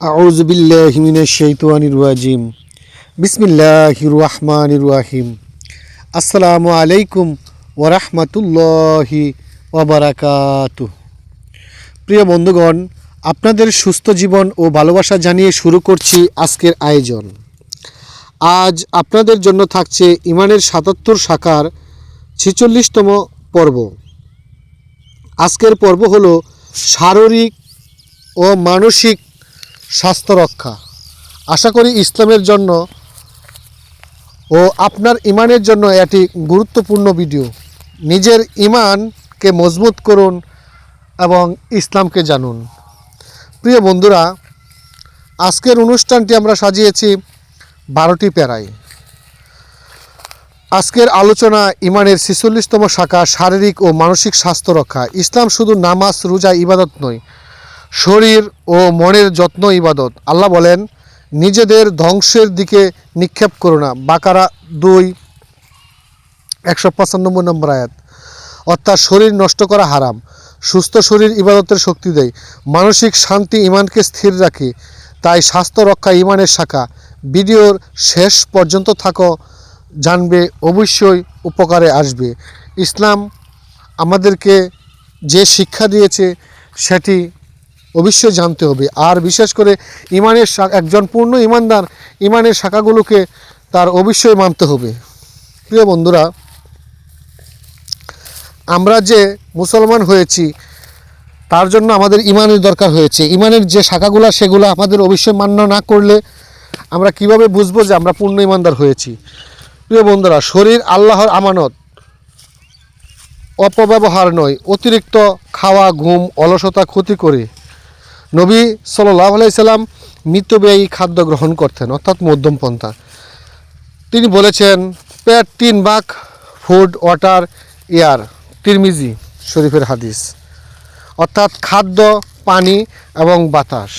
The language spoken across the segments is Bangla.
আউজবিল্লাহিমিনাজিম বিসমিল্লাহ রহমান রাহিম। আসসালামু আলাইকুম ওরহমতুল্লাহি ওবরাকাত প্রিয় বন্ধুগণ, আপনাদের সুস্থ জীবন ও ভালোবাসা জানিয়ে শুরু করছি আজকের আয়োজন। আজ আপনাদের জন্য থাকছে ইমানের সাতাত্তর শাখার ছেচল্লিশতম পর্ব। আজকের পর্ব হলো শারীরিক ও মানসিক স্বাস্থ্য রক্ষা আশা করি ইসলামের জন্য ও আপনার ইমানের জন্য এটি গুরুত্বপূর্ণ ভিডিও। নিজের ইমানকে মজবুত করুন এবং ইসলামকে জানুন। প্রিয় বন্ধুরা, আজকের অনুষ্ঠানটি আমরা সাজিয়েছি বারোটি প্যারায়। আজকের আলোচনা ইমানের ছিচল্লিশতম শাখা শারীরিক ও মানসিক স্বাস্থ্য রক্ষা ইসলাম শুধু নামাজ, রোজা, ইবাদত নয় শরীর ও মনের যত্ন ইবাদত। আল্লাহ বলেন, নিজেদের ধ্বংসের দিকে নিক্ষেপ করো না। বাকারা দুই, একশো পঁচানব্বই নম্বর আয়াত। অর্থাৎ শরীর নষ্ট করা হারাম। সুস্থ শরীর ইবাদতের শক্তি দেয়। মানসিক শান্তি ইমানকে স্থির রাখে। তাই স্বাস্থ্য রক্ষা ইমানের শাখা। ভিডিওর শেষ পর্যন্ত থাকো। জানবে, অবশ্যই উপকারে আসবে। ইসলাম আমাদেরকে যে শিক্ষা দিয়েছে, সেটি অবশ্যই জানতে হবে। আর বিশেষ করে ইমানের একজন পূর্ণ ইমানদার ইমানের শাখাগুলোকে তার অবশ্যই মানতে হবে। প্রিয় বন্ধুরা, আমরা যে মুসলমান হয়েছি, তার জন্য আমাদের ইমানের দরকার হয়েছে। ইমানের যে শাখাগুলো, সেগুলো আমাদের অবশ্যই মান্য না করলে আমরা কীভাবে বুঝব যে আমরা পূর্ণ ইমানদার হয়েছি? প্রিয় বন্ধুরা, শরীর আল্লাহর আমানত। অপব্যবহার নয়, অতিরিক্ত খাওয়া, ঘুম, অলসতা, ক্ষতি করে। নবী সাল্লাহ আলাইসাল্লাম মিতব্যয়ী খাদ্য গ্রহণ করতেন, অর্থাৎ মধ্যম পন্থা। তিনি বলেছেন, পেট তিন ভাগ ফুড, ওয়াটার, এয়ার। তিরমিজি, শরীফের হাদিস। অর্থাৎ খাদ্য, পানি এবং বাতাস।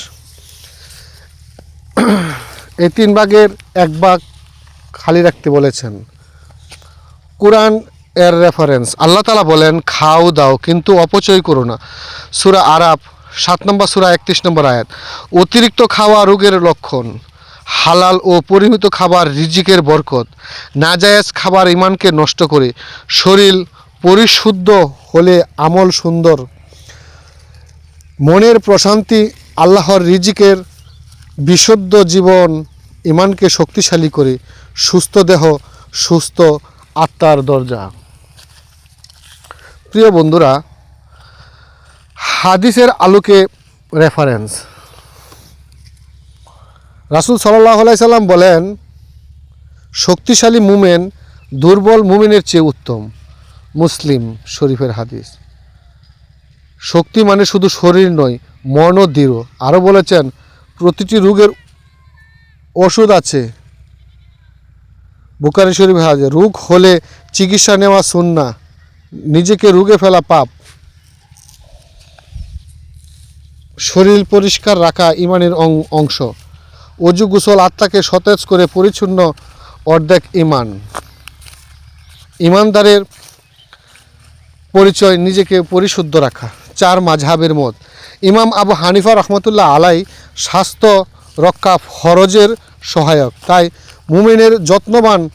এই তিন ভাগের এক ভাগ খালি রাখতে বলেছেন। কোরআন এর রেফারেন্স আল্লাহ তালা বলেন, খাও, দাও, কিন্তু অপচয় করো না। সুরা আরাব সাত নম্বর সুরা একত্রিশ নম্বর আয়াত। অতিরিক্ত খাওয়া রোগের লক্ষণ, হালাল ও পরিমিত খাবার রিজিকের বরকত, নাজায়েজ খাবার ইমানকে নষ্ট করে, শরীর পরিশুদ্ধ হলে আমল সুন্দর, মনের প্রশান্তি আল্লাহর রিজিকের বিশুদ্ধ জীবন ইমানকে শক্তিশালী করে, সুস্থ দেহ, সুস্থ আত্মার দরজা। প্রিয় বন্ধুরা হাদিসের আলোকে রেফারেন্স রাসুল সাল্লাহ সাল্লাম বলেন, শক্তিশালী মুমেন দুর্বল মুমিনের চেয়ে উত্তম। মুসলিম শরীফের হাদিস। শক্তি মানে শুধু শরীর নয়, মনও দৃঢ়। আরও বলেছেন, প্রতিটি রোগের ওষুধ আছে। বুকারি শরীফ হাজে রোগ হলে চিকিৎসা নেওয়া সুন্না নিজেকে রোগে ফেলা পাপ। শরীর পরিষ্কার রাখা ইমানের অংশ। অজু গুসল আত্মাকে সতেজ করে পরিচ্ছন্ন অর্ধেক ইমান। ইমানদারের পরিচয় নিজেকে পরিশুদ্ধ রাখা। চার মাঝহাবের মত। ইমাম আবু হানিফা রহমতুল্লাহ আলাই স্বাস্থ্য রক্ষা ফরজের সহায়ক। তাই মুমিনের যত্নবান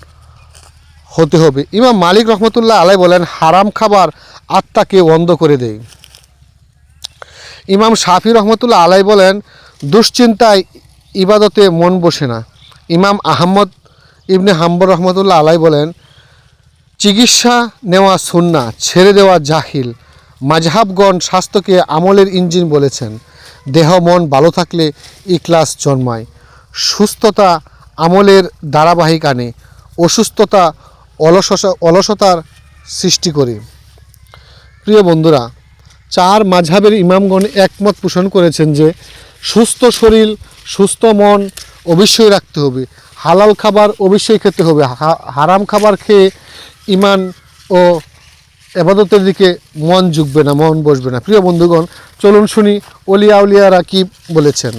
হতে হবে। ইমাম মালিক রহমতুল্লাহ আলাই বলেন, হারাম খাবার আত্মাকে অন্ধ করে দেয়। ইমাম শাফি রহমতুল্লাহ আলাই বলেন, দুশ্চিন্তায় ইবাদতে মন বসে না। ইমাম আহম্মদ ইবনে হাম্বর রহমতুল্লাহ আলাই বলেন, চিকিৎসা নেওয়া সুন্না ছেড়ে দেওয়া জাহিল। মাঝহাবগণ স্বাস্থ্যকে আমলের ইঞ্জিন বলেছেন। দেহ, মন ভালো থাকলে ইকলাস জন্মায়। সুস্থতা আমলের ধারাবাহিক আনে। অসুস্থতা অলসতা, অলসতার সৃষ্টি করে। প্রিয় বন্ধুরা চার মাঝহাবের ইমামগণ একমত পোষণ করেছেন যে, সুস্থ শরীর, সুস্থ মন অবশ্যই রাখতে হবে। হালাল খাবার অবশ্যই খেতে হবে। হারাম খাবার খেয়ে ইমান ও এবাদতের দিকে মন ঝুঁকবে না, মন বসবে না। প্রিয় বন্ধুগণ, চলুন শুনি অলিয়া উলিয়ারা কি বলেছেন।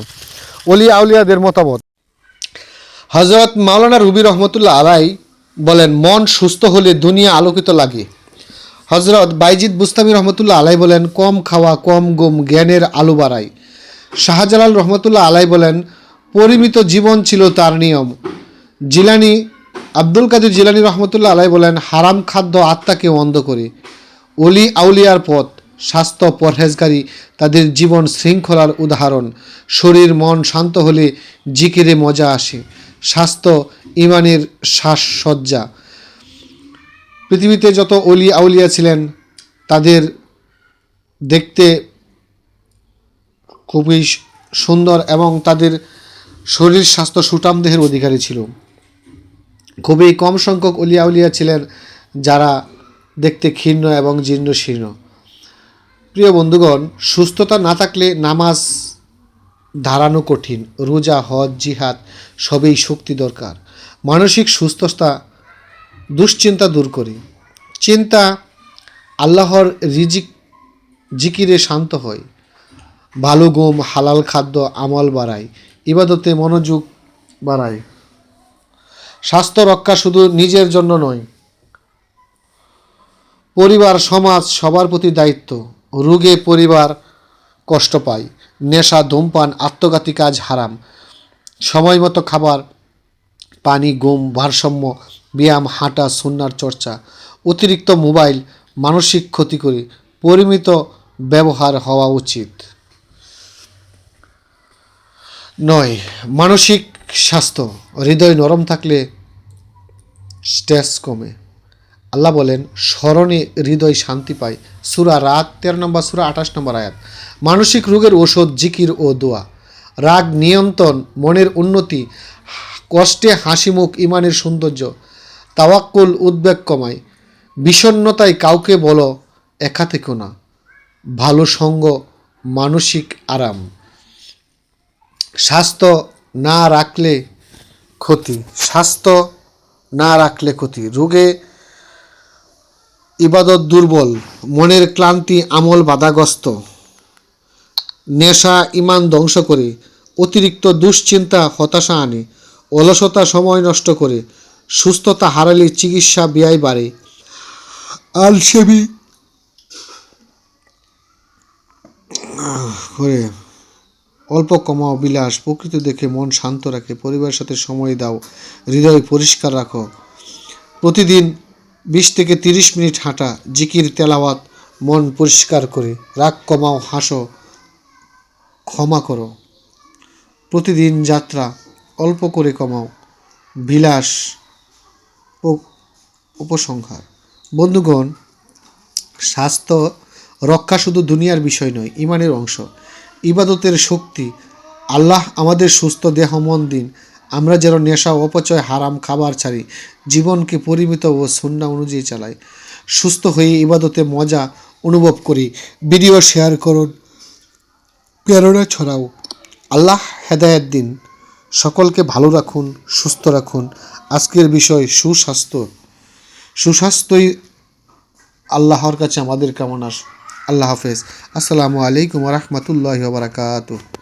অলিয়া আউলিয়াদের মতামত। হজরত মাওলানা রুবি রহমতুল্লাহ আলাই বলেন, মন সুস্থ হলে দুনিয়া আলোকিত লাগে। হজরত বাইজিদ বুস্তামি রহমতুল্লাহ আলাই বলেন, কম খাওয়া, কম গুম জ্ঞানের আলো বাড়ায়। শাহজালাল রহমতুল্লাহ আলাই বলেন, পরিমিত জীবন ছিল তার নিয়ম। জিলানি, আব্দুল কাদের জিলানি রহমতুল্লাহ আলাই বলেন, হারাম খাদ্য আত্মাকে অন্ধ করে। অলি আউলিয়ার পথ, স্বাস্থ্য পরহেজগারী, তাদের জীবন শৃঙ্খলার উদাহরণ। শরীর, মন শান্ত হলে জিকিরে মজা আসে। স্বাস্থ্য, ইমানের শ্বাসসজ্জা পৃথিবীতে যত অলি আউলিয়া ছিলেন, তাদের দেখতে খুবই সুন্দর এবং তাদের শরীর স্বাস্থ্য সুটাম দেহের অধিকারী ছিল। খুবই কম সংখ্যক অলিয়া উলিয়া ছিলেন যারা দেখতে ক্ষীণ এবং জীর্ণ শীর্ণ প্রিয় বন্ধুগণ, সুস্থতা না থাকলে নামাজ ধারানো কঠিন। রোজা, হজ, জিহাদ সবই শক্তি দরকার। মানসিক সুস্থতা দুশ্চিন্তা দূর করি। চিন্তা আল্লাহর রিজিক জিকিরে শান্ত হয়। ভালো ঘুম, হালাল খাদ্য, আমল বাড়ায়। ইবাদতে মনোযোগ বাড়ায়। স্বাস্থ্য রক্ষা শুধু নিজের জন্য নয়, পরিবার, সমাজ, সবার প্রতি দায়িত্ব। রোগে পরিবার কষ্ট পায়, নেশা, ধূমপান, আত্মঘাতী কাজ হারাম। সময় মতো খাবার পানি, ঘুম, ভারসাম্য, ব্যায়াম, হাঁটা, সুন্নার চর্চা, অতিরিক্ত মোবাইল, মানসিক ক্ষতি করে পরিমিত ব্যবহার হওয়া উচিত। নয়, মানসিক স্বাস্থ্য, হৃদয় নরম থাকলে স্ট্রেস কমে। আল্লাহ বলেন, স্মরণে হৃদয় শান্তি পায়। সুরা রাত তেরো নম্বর, সুরা আঠাশ নম্বর আয়াত। মানসিক রোগের ওষুধ, জিকির ও দোয়া। রাগ নিয়ন্ত্রণ, মনের উন্নতি কষ্টে হাসি মুখ ইমানের সৌন্দর্য। তাওয়াক্কুল উদ্বেগ কমায়। বিষণ্ণতায় কাউকে বলো, একা থেকো না। ভালো সঙ্গ, মানসিক আরাম। স্বাস্থ্য না রাখলে ক্ষতি। স্বাস্থ্য না রাখলে ক্ষতি। রোগে ইবাদত দুর্বল। মনের ক্লান্তি আমল বাধাগ্রস্ত। নেশা, ইমান ধ্বংস করে। অতিরিক্ত দুশ্চিন্তা, হতাশা আনে। অলসতা সময় নষ্ট করে, সুস্থতা হারালে চিকিৎসা ব্যয় বাড়ে। আলসেমি করে অল্প কমাও বিলাস প্রকৃতি দেখে মন শান্ত রাখে, পরিবারের সাথে সময় দাও, হৃদয় পরিষ্কার রাখো। প্রতিদিন বিশ থেকে তিরিশ মিনিট হাঁটা, জিকির, তেলাওয়াত, মন পরিষ্কার করে, রাগ কমাও, হাসো, ক্ষমা করো। প্রতিদিন যাত্রা অল্প করে কমাও। বিলাস ও উপসংহার। বন্ধুগণ, স্বাস্থ্য রক্ষা শুধু দুনিয়ার বিষয় নয়, ইমানের অংশ। ইবাদতের শক্তি, আল্লাহ আমাদের সুস্থ দেহ, মন, দিন। আমরা যেন নেশা, অপচয়, হারাম খাবার ছাড়ি, জীবনকে পরিমিত ও সুন্না অনুযায়ী চালাই। সুস্থ হয়ে ইবাদতে মজা অনুভব করি। ভিডিও শেয়ার করুন। প্রেরণা ছড়াও। আল্লাহ হেদায়েত দিন। সকলকে ভালো রাখুন, সুস্থ রাখুন। আজকের বিষয়, সুস্বাস্থ্য। সুস্বাস্থ্যই আল্লাহর কাছে আমাদের কামনা। আল্লাহ হাফেজ। আসসালামু আলাইকুম রহমতুল্লাহ বারাকাতুহ।